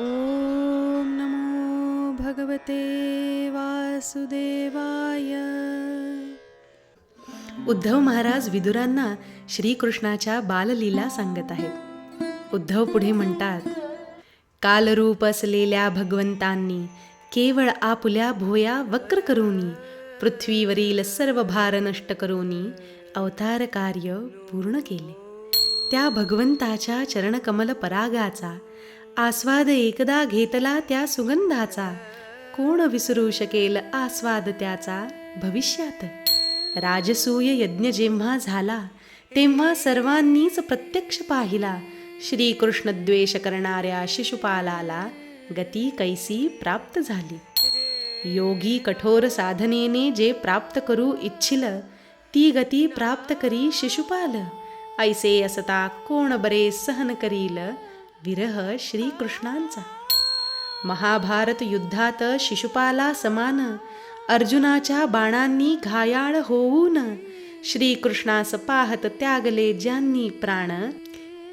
ॐ नमो भगवते वासुदेवाय. उद्धव महाराज विदुरांना श्रीकृष्णाच्या बाललीला सांगत आहेत. उद्धव पुढे म्हणतात कालरूप असलेल्या भगवंतांनी केवळ आपुल्या भोया वक्र करूनी पृथ्वीवरील सर्व भार नष्ट करूनी अवतार कार्य पूर्ण केले. त्या भगवंताच्या चरणकमल परागाचा आस्वाद एकदा घेतला त्या सुगंधाचा. कोण विसरू शकेल आस्वाद त्याचा? भविष्यात. राजसूय यज्ञ जेव्हा झाला तेव्हा सर्वांनीच प्रत्यक्ष पाहिला. श्रीकृष्ण द्वेष करणाऱ्या शिशुपालाला गती कैसी प्राप्त झाली. योगी कठोर साधनेने जे प्राप्त करू इच्छिल ती गती प्राप्त करी शिशुपाल. ऐसे असता कोण बरे सहन करील विरह श्रीकृष्णांचा. महाभारत युद्धात शिशुपाला समान अर्जुनाच्या बाणांनी घायाळ होऊन श्रीकृष्णास पाहत त्यागले ज्यांनी प्राण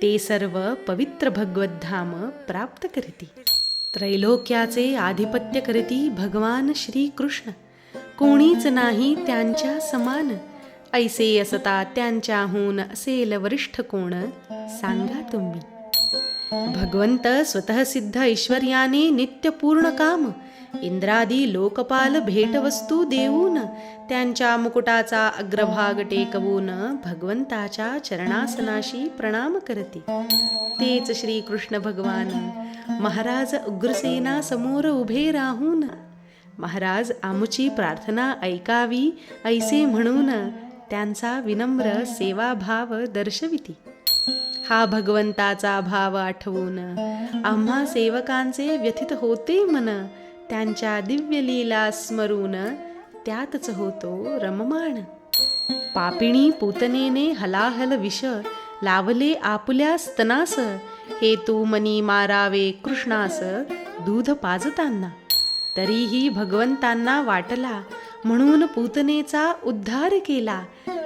ते सर्व पवित्र भगवद्धाम प्राप्त करती. त्रैलोक्याचे आधिपत्य करती भगवान श्रीकृष्ण. कोणीच नाही त्यांच्या समान ऐसे असता त्यांच्याहून असेल वरिष्ठ कोण सांगा तुम्ही. भगवंत स्वतः सिद्ध ऐश्वर्याने नित्य पूर्ण काम इंद्रादी लोकपाल भेटवस्तू देऊन त्यांच्या मुकुटाचा अग्रभाग टेकवून भगवंताच्या चरणासनाशी प्रणाम करते. तेच श्री कृष्ण भगवान. महाराज उग्रसेना समोर उभे राहून महाराज आमुची प्रार्थना ऐकावी ऐसे म्हणून त्यांचा विनम्र सेवाभाव दर्शविती. हा भगवंताचा भाव आठवून. आम्हा सेवकांचे व्यथित होते मन. त्यांच्या दिव्य लीला स्मरून त्यातच होतो रममाण. पापिणी पूतनेने हलाहल विष लावले आपल्या स्तनास. हे तू मनी मारावे कृष्णास दूध पाजताना. तरीही भगवंतांना वाटला म्हणून पूतनेचा उद्धार केला.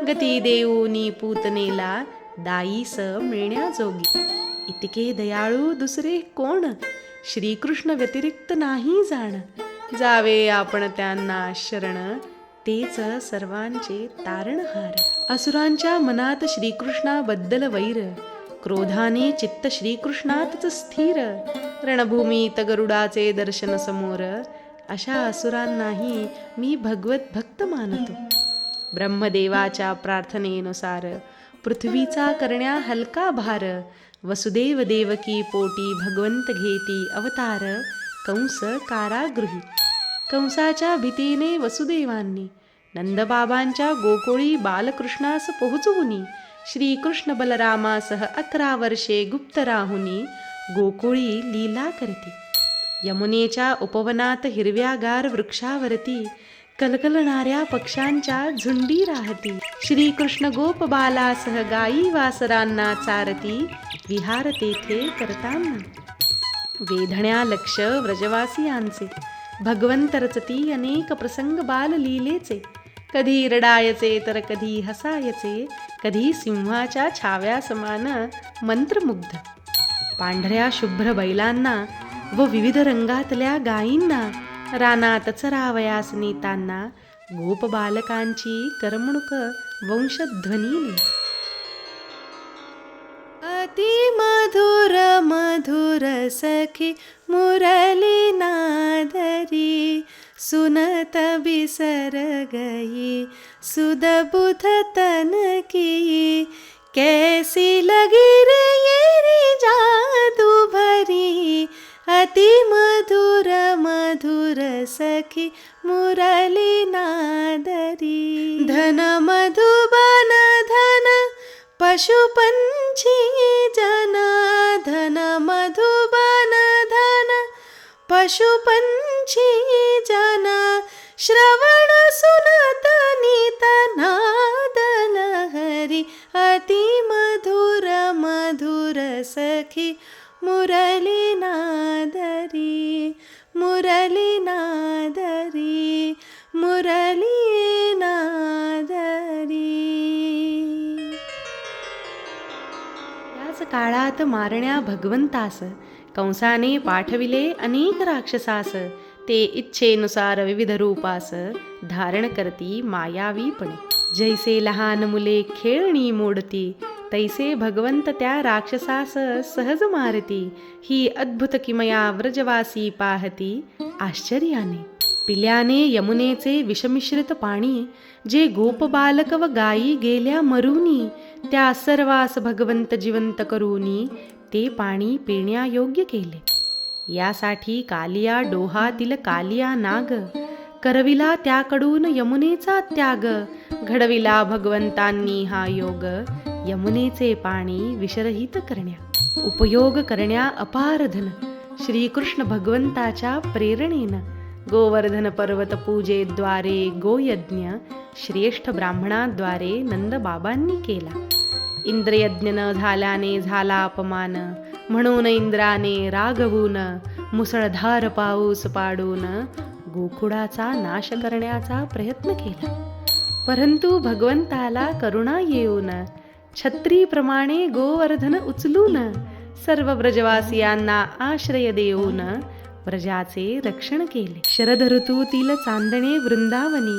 गती देऊनी पूतनेला दाईस मिळण्याजोगी. इतके दयाळू दुसरे कोण? श्रीकृष्ण व्यतिरिक्त नाही जाण. जावे आपण त्यांना शरण. तेच सर्वांचे तारणहार. असुरांच्या मनात श्रीकृष्णाबद्दल वैर. क्रोधाने चित्त श्रीकृष्णातच स्थिर. रणभूमीत गरुडाचे दर्शन समोर. अशा असुरांनाही मी भगवत भक्त मानतो. ब्रह्मदेवाच्या प्रार्थनेनुसार पृथ्वीचा करण्या हलका भार वसुदेव देवकी पोटी भगवंत घेती अवतार कंस कारागृही. कंसाच्या भीतीने वसुदेवांनी नंदबाबांच्या गोकुळी बालकृष्णास पोहोचवुनी श्रीकृष्ण बलरामासह अकरा वर्षे गुप्त राहुनी गोकुळी लीला करती. यमुनेच्या उपवनात हिरव्यागार वृक्षावरती कलकलणाऱ्या पक्ष्यांच्या झुंडी राहती. श्रीकृष्ण गोप बालासह गायी वासरांना चारती विहार तेथे करताना. वेधण्या लक्ष व्रजवासियांचे. भगवंत रचती अनेक प्रसंग बाल लीलेचे. कधी रडायचे तर कधी हसायचे कधी सिंहाच्या छाव्या समान मंत्रमुग्ध. पांढऱ्या शुभ्र बैलांना व विविध रंगातल्या गायींना रानातच रावयास नेताना गोप बालकांची करमणूक वंशध्वनीने अति मधुर मधुर सखी मुरली नादरी सुनत बिसर गई सुदबुध तन की कैसी लगी रे मुरलिनादरी। धन मधुबन धन पशुपञ्ची जना। धन मधुबन धन पशुपञ्ची जना। श्रवण सुनतनि तना अति मधुर मधुर सखी मुरली नादरी याच काळात मारण्या भगवंतास कंसाने पाठविले अनेक राक्षसास ते इच्छेनुसार विविध रूपास धारण करती मायावीपणे जैसे लहान मुले खेळणी मोडती तैसे भगवंत त्या राक्षसास सहज मारती. ही अद्भुत किमया व्रजवासी पाहती आश्चर्याने. पिल्याने यमुनेचे विषमिश्रित पाणी जे गोपबालक व गायी गेल्या मरुनी त्या सर्वास भगवंत जिवंत करूनी ते पाणी पिण्यायोग्य केले. यासाठी कालिया डोहातील कालिया नाग करविला त्याकडून यमुनेचा त्याग घडविला भगवंतांनी हा योग यमुनेचे पाणी विषरहित करण्या. उपयोग करण्या अपारधन श्रीकृष्ण भगवंताच्या प्रेरणेनं. गोवर्धन पर्वत पूजेद्वारे गोयज्ञ श्रेष्ठ ब्राह्मणाद्वारे नंदबाबांनी केला. इंद्रयज्ञ न झाल्याने झाला अपमान. म्हणून इंद्राने रागवून मुसळधार पाऊस पाडून गोकुळाचा नाश करण्याचा प्रयत्न केला. परंतु भगवंताला करुणा येऊन छत्रीप्रमाणे गोवर्धन उचलून सर्व ब्रजवासियांना आश्रय देऊन प्रजाचे रक्षण केले. शरद ऋतूतील चांदणे वृंदावनी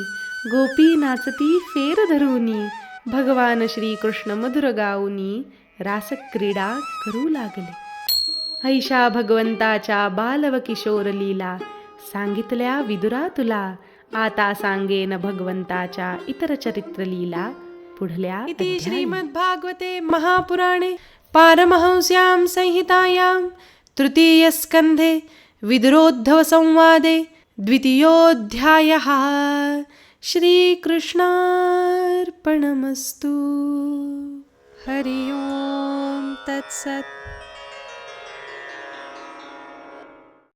गोपी नाचती फेर धरूनी भगवान श्रीकृष्ण मधुर गाऊनी रासक्रीडा करू लागले. ऐशा भगवंताच्या बालव किशोर लीला सांगितल्या विदुरा तुला आता सांगेन भगवंताच्या इतर चरित्र लीला पुढल्या इति श्रीमद्भागवते महापुराणे पारमहंस्यां संहितायां तृतीयस्कन्धे विद्रोद्धवसंवादे द्वितीयोऽध्यायः। श्रीकृष्णार्पणमस्तु। हरि ओं तत्सत्।